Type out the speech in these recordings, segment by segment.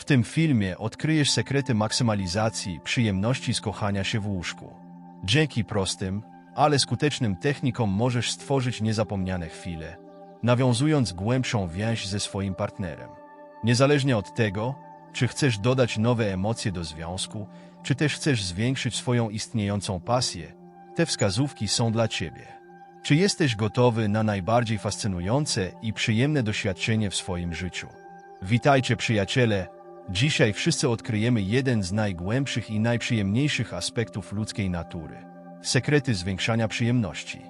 W tym filmie odkryjesz sekrety maksymalizacji przyjemności z kochania się w łóżku. Dzięki prostym, ale skutecznym technikom możesz stworzyć niezapomniane chwile, nawiązując głębszą więź ze swoim partnerem. Niezależnie od tego, czy chcesz dodać nowe emocje do związku, czy też chcesz zwiększyć swoją istniejącą pasję, te wskazówki są dla Ciebie. Czy jesteś gotowy na najbardziej fascynujące i przyjemne doświadczenie w swoim życiu? Witajcie przyjaciele! Dzisiaj wszyscy odkryjemy jeden z najgłębszych i najprzyjemniejszych aspektów ludzkiej natury sekrety zwiększania przyjemności.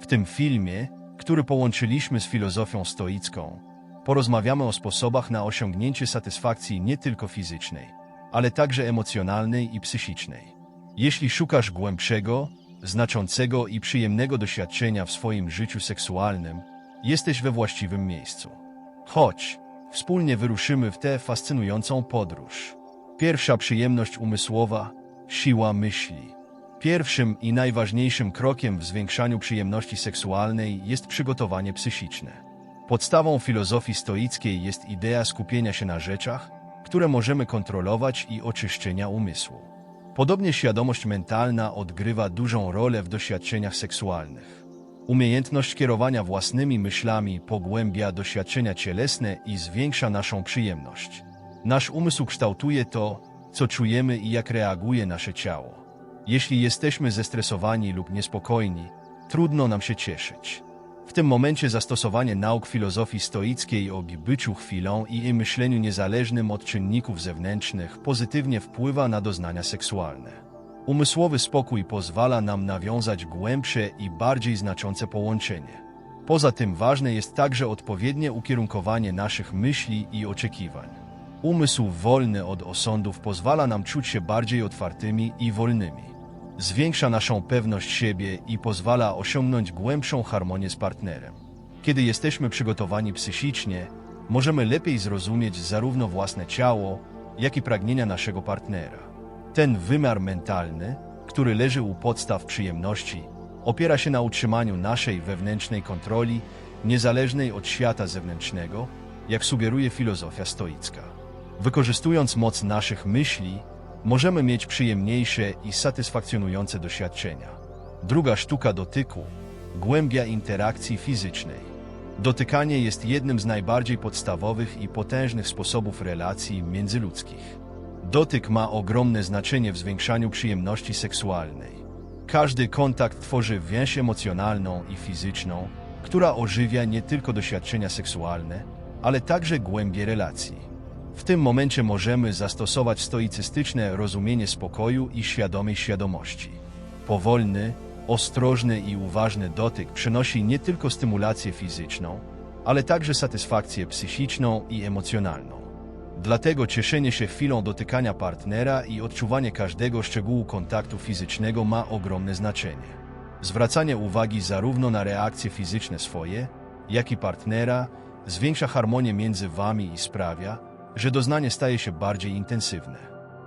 W tym filmie, który połączyliśmy z filozofią stoicką, porozmawiamy o sposobach na osiągnięcie satysfakcji nie tylko fizycznej, ale także emocjonalnej i psychicznej. Jeśli szukasz głębszego, znaczącego i przyjemnego doświadczenia w swoim życiu seksualnym, jesteś we właściwym miejscu. Chodź, wspólnie wyruszymy w tę fascynującą podróż. Pierwsza przyjemność umysłowa siła myśli. Pierwszym i najważniejszym krokiem w zwiększaniu przyjemności seksualnej jest przygotowanie psychiczne. Podstawą filozofii stoickiej jest idea skupienia się na rzeczach, które możemy kontrolować i oczyszczenia umysłu. Podobnie świadomość mentalna odgrywa dużą rolę w doświadczeniach seksualnych. Umiejętność kierowania własnymi myślami pogłębia doświadczenia cielesne i zwiększa naszą przyjemność. Nasz umysł kształtuje to, co czujemy i jak reaguje nasze ciało. Jeśli jesteśmy zestresowani lub niespokojni, trudno nam się cieszyć. W tym momencie zastosowanie nauk filozofii stoickiej o byciu chwilą i myśleniu niezależnym od czynników zewnętrznych pozytywnie wpływa na doznania seksualne. Umysłowy spokój pozwala nam nawiązać głębsze i bardziej znaczące połączenie. Poza tym ważne jest także odpowiednie ukierunkowanie naszych myśli i oczekiwań. Umysł wolny od osądów pozwala nam czuć się bardziej otwartymi i wolnymi. Zwiększa naszą pewność siebie i pozwala osiągnąć głębszą harmonię z partnerem. Kiedy jesteśmy przygotowani psychicznie, możemy lepiej zrozumieć zarówno własne ciało, jak i pragnienia naszego partnera. Ten wymiar mentalny, który leży u podstaw przyjemności, opiera się na utrzymaniu naszej wewnętrznej kontroli, niezależnej od świata zewnętrznego, jak sugeruje filozofia stoicka. Wykorzystując moc naszych myśli, możemy mieć przyjemniejsze i satysfakcjonujące doświadczenia. Druga sztuka dotyku głębia interakcji fizycznej. Dotykanie jest jednym z najbardziej podstawowych i potężnych sposobów relacji międzyludzkich. Dotyk ma ogromne znaczenie w zwiększaniu przyjemności seksualnej. Każdy kontakt tworzy więź emocjonalną i fizyczną, która ożywia nie tylko doświadczenia seksualne, ale także głębie relacji. W tym momencie możemy zastosować stoicystyczne rozumienie spokoju i świadomej świadomości. Powolny, ostrożny i uważny dotyk przynosi nie tylko stymulację fizyczną, ale także satysfakcję psychiczną i emocjonalną. Dlatego cieszenie się chwilą dotykania partnera i odczuwanie każdego szczegółu kontaktu fizycznego ma ogromne znaczenie. Zwracanie uwagi zarówno na reakcje fizyczne swoje, jak i partnera zwiększa harmonię między wami i sprawia, że doznanie staje się bardziej intensywne.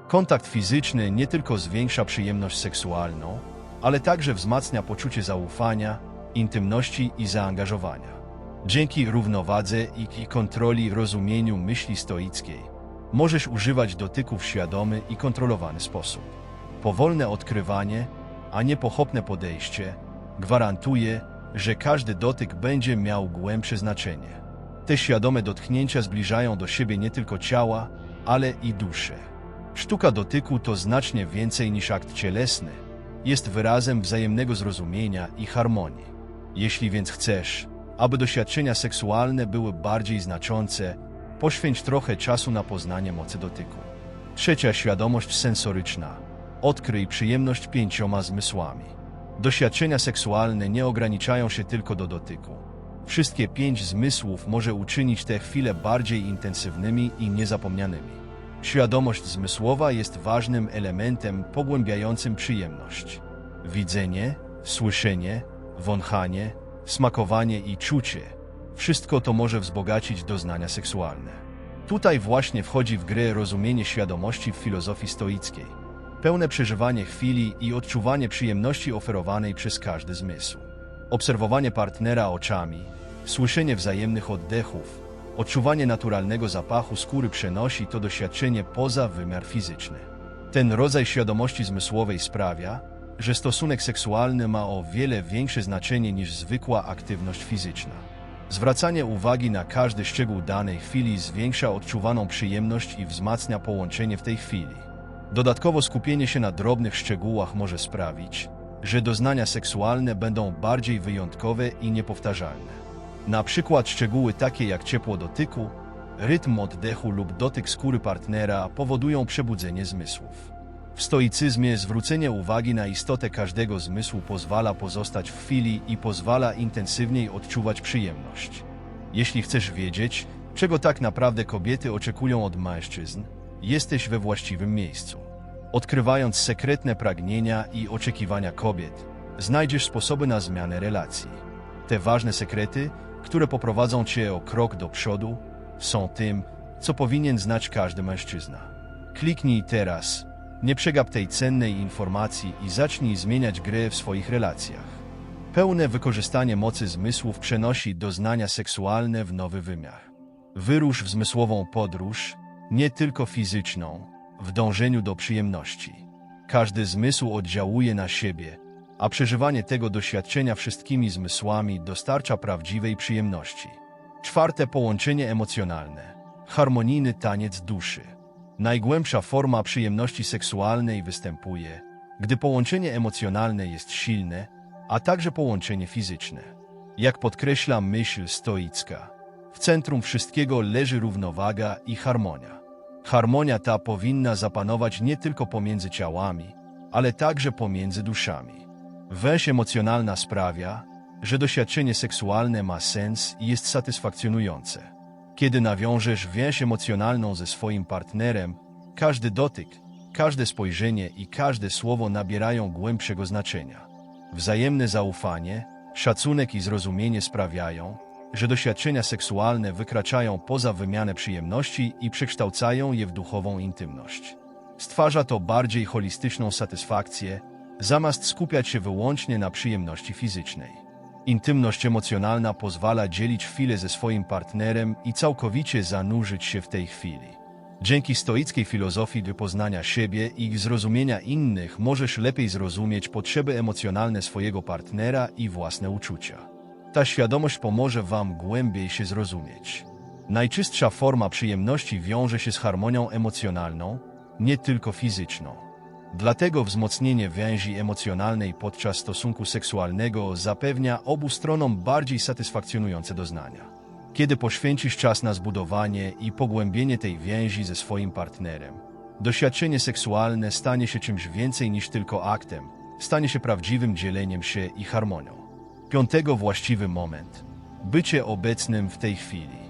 Kontakt fizyczny nie tylko zwiększa przyjemność seksualną, ale także wzmacnia poczucie zaufania, intymności i zaangażowania. Dzięki równowadze i kontroli rozumieniu myśli stoickiej możesz używać dotyków w świadomy i kontrolowany sposób. Powolne odkrywanie, a nie pochopne podejście gwarantuje, że każdy dotyk będzie miał głębsze znaczenie. Te świadome dotknięcia zbliżają do siebie nie tylko ciała, ale i duszę. Sztuka dotyku to znacznie więcej niż akt cielesny. Jest wyrazem wzajemnego zrozumienia i harmonii. Jeśli więc chcesz, aby doświadczenia seksualne były bardziej znaczące, poświęć trochę czasu na poznanie mocy dotyku. Trzecia świadomość sensoryczna. Odkryj przyjemność pięcioma zmysłami. Doświadczenia seksualne nie ograniczają się tylko do dotyku. Wszystkie pięć zmysłów może uczynić te chwile bardziej intensywnymi i niezapomnianymi. Świadomość zmysłowa jest ważnym elementem pogłębiającym przyjemność. Widzenie, słyszenie, wąchanie, smakowanie i czucie wszystko to może wzbogacić doznania seksualne. Tutaj właśnie wchodzi w grę rozumienie świadomości w filozofii stoickiej, pełne przeżywanie chwili i odczuwanie przyjemności oferowanej przez każdy zmysł. Obserwowanie partnera oczami, słyszenie wzajemnych oddechów, Odczuwanie naturalnego zapachu skóry przenosi to doświadczenie poza wymiar fizyczny. Ten rodzaj świadomości zmysłowej sprawia, że stosunek seksualny ma o wiele większe znaczenie niż zwykła aktywność fizyczna. Zwracanie uwagi na każdy szczegół danej chwili zwiększa odczuwaną przyjemność i wzmacnia połączenie w tej chwili. Dodatkowo skupienie się na drobnych szczegółach może sprawić, że doznania seksualne będą bardziej wyjątkowe i niepowtarzalne. Na przykład szczegóły takie jak ciepło dotyku, rytm oddechu lub dotyk skóry partnera powodują przebudzenie zmysłów. W stoicyzmie zwrócenie uwagi na istotę każdego zmysłu pozwala pozostać w chwili i pozwala intensywniej odczuwać przyjemność. Jeśli chcesz wiedzieć, czego tak naprawdę kobiety oczekują od mężczyzn, jesteś we właściwym miejscu. Odkrywając sekretne pragnienia i oczekiwania kobiet, znajdziesz sposoby na zmianę relacji. Te ważne sekrety, które poprowadzą cię o krok do przodu, są tym, co powinien znać każdy mężczyzna. Kliknij teraz, nie przegap tej cennej informacji i zacznij zmieniać grę w swoich relacjach. Pełne wykorzystanie mocy zmysłów przenosi doznania seksualne w nowy wymiar. Wyrusz w zmysłową podróż, nie tylko fizyczną, w dążeniu do przyjemności. Każdy zmysł oddziałuje na siebie, a przeżywanie tego doświadczenia wszystkimi zmysłami dostarcza prawdziwej przyjemności. Czwarte połączenie emocjonalne. Harmonijny taniec duszy. Najgłębsza forma przyjemności seksualnej występuje, gdy połączenie emocjonalne jest silne, a także połączenie fizyczne. Jak podkreśla myśl stoicka, w centrum wszystkiego leży równowaga i harmonia. Harmonia ta powinna zapanować nie tylko pomiędzy ciałami, ale także pomiędzy duszami. Weź emocjonalna sprawia, że doświadczenie seksualne ma sens i jest satysfakcjonujące. Kiedy nawiążesz więź emocjonalną ze swoim partnerem, każdy dotyk, każde spojrzenie i każde słowo nabierają głębszego znaczenia. Wzajemne zaufanie, szacunek i zrozumienie sprawiają, że doświadczenia seksualne wykraczają poza wymianę przyjemności i przekształcają je w duchową intymność. Stwarza to bardziej holistyczną satysfakcję, zamiast skupiać się wyłącznie na przyjemności fizycznej. Intymność emocjonalna pozwala dzielić chwilę ze swoim partnerem i całkowicie zanurzyć się w tej chwili. Dzięki stoickiej filozofii do poznania siebie i zrozumienia innych możesz lepiej zrozumieć potrzeby emocjonalne swojego partnera i własne uczucia. Ta świadomość pomoże Wam głębiej się zrozumieć. Najczystsza forma przyjemności wiąże się z harmonią emocjonalną, nie tylko fizyczną. Dlatego wzmocnienie więzi emocjonalnej podczas stosunku seksualnego zapewnia obu stronom bardziej satysfakcjonujące doznania. Kiedy poświęcisz czas na zbudowanie i pogłębienie tej więzi ze swoim partnerem, doświadczenie seksualne stanie się czymś więcej niż tylko aktem, stanie się prawdziwym dzieleniem się i harmonią. Piątego właściwy moment. Bycie obecnym w tej chwili.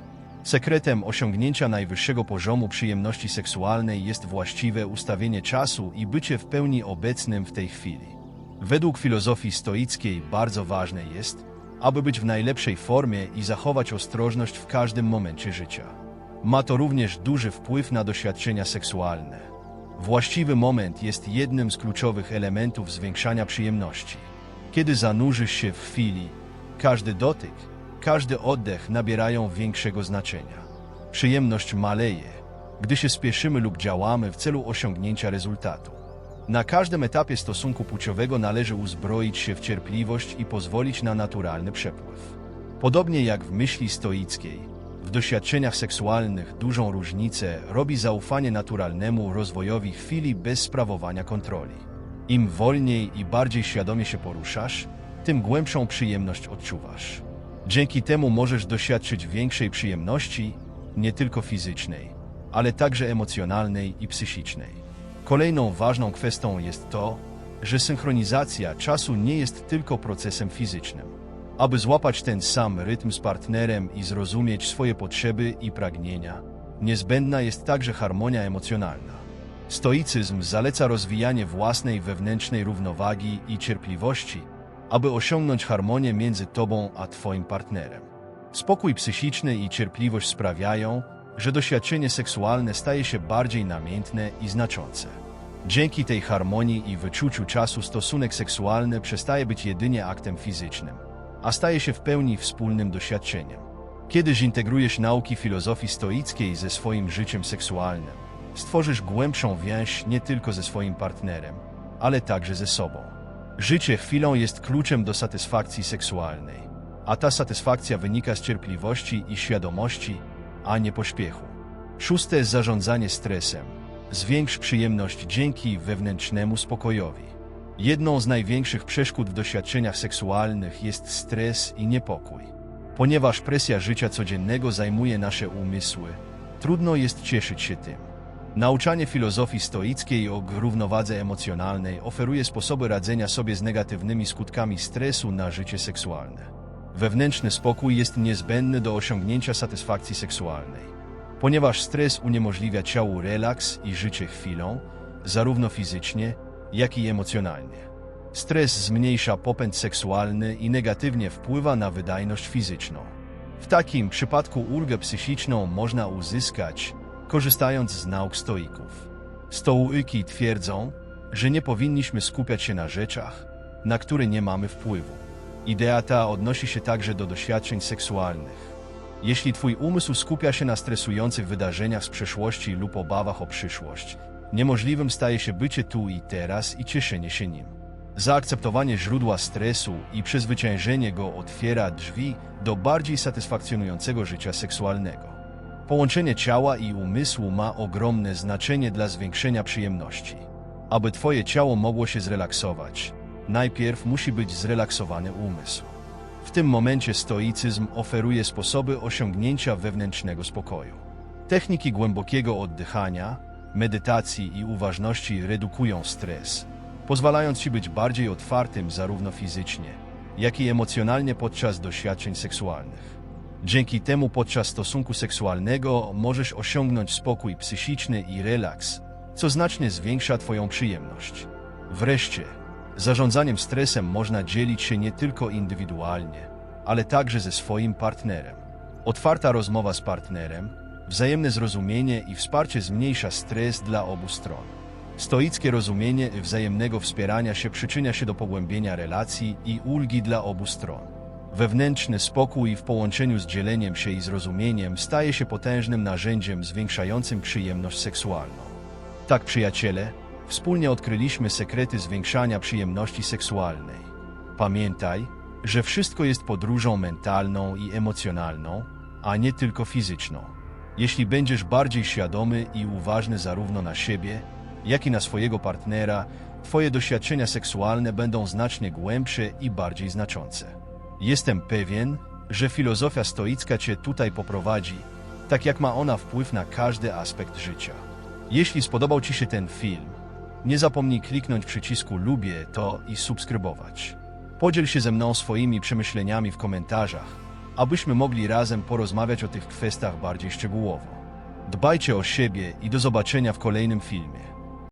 Sekretem osiągnięcia najwyższego poziomu przyjemności seksualnej jest właściwe ustawienie czasu i bycie w pełni obecnym w tej chwili. Według filozofii stoickiej bardzo ważne jest, aby być w najlepszej formie i zachować ostrożność w każdym momencie życia. Ma to również duży wpływ na doświadczenia seksualne. Właściwy moment jest jednym z kluczowych elementów zwiększania przyjemności. Kiedy zanurzysz się w chwili, każdy dotyk, każdy oddech nabierają większego znaczenia. Przyjemność maleje, gdy się spieszymy lub działamy w celu osiągnięcia rezultatu. Na każdym etapie stosunku płciowego należy uzbroić się w cierpliwość i pozwolić na naturalny przepływ. Podobnie jak w myśli stoickiej, w doświadczeniach seksualnych dużą różnicę robi zaufanie naturalnemu rozwojowi chwili bez sprawowania kontroli. Im wolniej i bardziej świadomie się poruszasz, tym głębszą przyjemność odczuwasz. Dzięki temu możesz doświadczyć większej przyjemności, nie tylko fizycznej, ale także emocjonalnej i psychicznej. Kolejną ważną kwestią jest to, że synchronizacja czasu nie jest tylko procesem fizycznym. Aby złapać ten sam rytm z partnerem i zrozumieć swoje potrzeby i pragnienia, niezbędna jest także harmonia emocjonalna. Stoicyzm zaleca rozwijanie własnej wewnętrznej równowagi i cierpliwości, aby osiągnąć harmonię między tobą a twoim partnerem. Spokój psychiczny i cierpliwość sprawiają, że doświadczenie seksualne staje się bardziej namiętne i znaczące. Dzięki tej harmonii i wyczuciu czasu stosunek seksualny przestaje być jedynie aktem fizycznym, a staje się w pełni wspólnym doświadczeniem. Kiedy zintegrujesz nauki filozofii stoickiej ze swoim życiem seksualnym, stworzysz głębszą więź nie tylko ze swoim partnerem, ale także ze sobą. Życie chwilą jest kluczem do satysfakcji seksualnej, a ta satysfakcja wynika z cierpliwości i świadomości, a nie pośpiechu. Szóste zarządzanie stresem. Zwiększ przyjemność dzięki wewnętrznemu spokojowi. Jedną z największych przeszkód w doświadczeniach seksualnych jest stres i niepokój. Ponieważ presja życia codziennego zajmuje nasze umysły, trudno jest cieszyć się tym. Nauczanie filozofii stoickiej o równowadze emocjonalnej oferuje sposoby radzenia sobie z negatywnymi skutkami stresu na życie seksualne. Wewnętrzny spokój jest niezbędny do osiągnięcia satysfakcji seksualnej. Ponieważ stres uniemożliwia ciału relaks i życie chwilą, zarówno fizycznie, jak i emocjonalnie. Stres zmniejsza popęd seksualny i negatywnie wpływa na wydajność fizyczną. W takim przypadku ulgę psychiczną można uzyskać, korzystając z nauk stoików. Stołyki twierdzą, że nie powinniśmy skupiać się na rzeczach, na które nie mamy wpływu. Idea ta odnosi się także do doświadczeń seksualnych. Jeśli Twój umysł skupia się na stresujących wydarzeniach z przeszłości lub obawach o przyszłość, niemożliwym staje się bycie tu i teraz i cieszenie się nim. Zaakceptowanie źródła stresu i przezwyciężenie go otwiera drzwi do bardziej satysfakcjonującego życia seksualnego. Połączenie ciała i umysłu ma ogromne znaczenie dla zwiększenia przyjemności. Aby Twoje ciało mogło się zrelaksować, najpierw musi być zrelaksowany umysł. W tym momencie stoicyzm oferuje sposoby osiągnięcia wewnętrznego spokoju. Techniki głębokiego oddychania, medytacji i uważności redukują stres, pozwalając Ci być bardziej otwartym zarówno fizycznie, jak i emocjonalnie podczas doświadczeń seksualnych. Dzięki temu podczas stosunku seksualnego możesz osiągnąć spokój psychiczny i relaks, co znacznie zwiększa Twoją przyjemność. Wreszcie, zarządzaniem stresem można dzielić się nie tylko indywidualnie, ale także ze swoim partnerem. Otwarta rozmowa z partnerem, wzajemne zrozumienie i wsparcie zmniejsza stres dla obu stron. Stoickie rozumienie wzajemnego wspierania się przyczynia się do pogłębienia relacji i ulgi dla obu stron. Wewnętrzny spokój w połączeniu z dzieleniem się i zrozumieniem staje się potężnym narzędziem zwiększającym przyjemność seksualną. Tak, przyjaciele, wspólnie odkryliśmy sekrety zwiększania przyjemności seksualnej. Pamiętaj, że wszystko jest podróżą mentalną i emocjonalną, a nie tylko fizyczną. Jeśli będziesz bardziej świadomy i uważny zarówno na siebie, jak i na swojego partnera, Twoje doświadczenia seksualne będą znacznie głębsze i bardziej znaczące. Jestem pewien, że filozofia stoicka Cię tutaj poprowadzi, tak jak ma ona wpływ na każdy aspekt życia. Jeśli spodobał Ci się ten film, nie zapomnij kliknąć przycisku lubię to i subskrybować. Podziel się ze mną swoimi przemyśleniami w komentarzach, abyśmy mogli razem porozmawiać o tych kwestiach bardziej szczegółowo. Dbajcie o siebie i do zobaczenia w kolejnym filmie.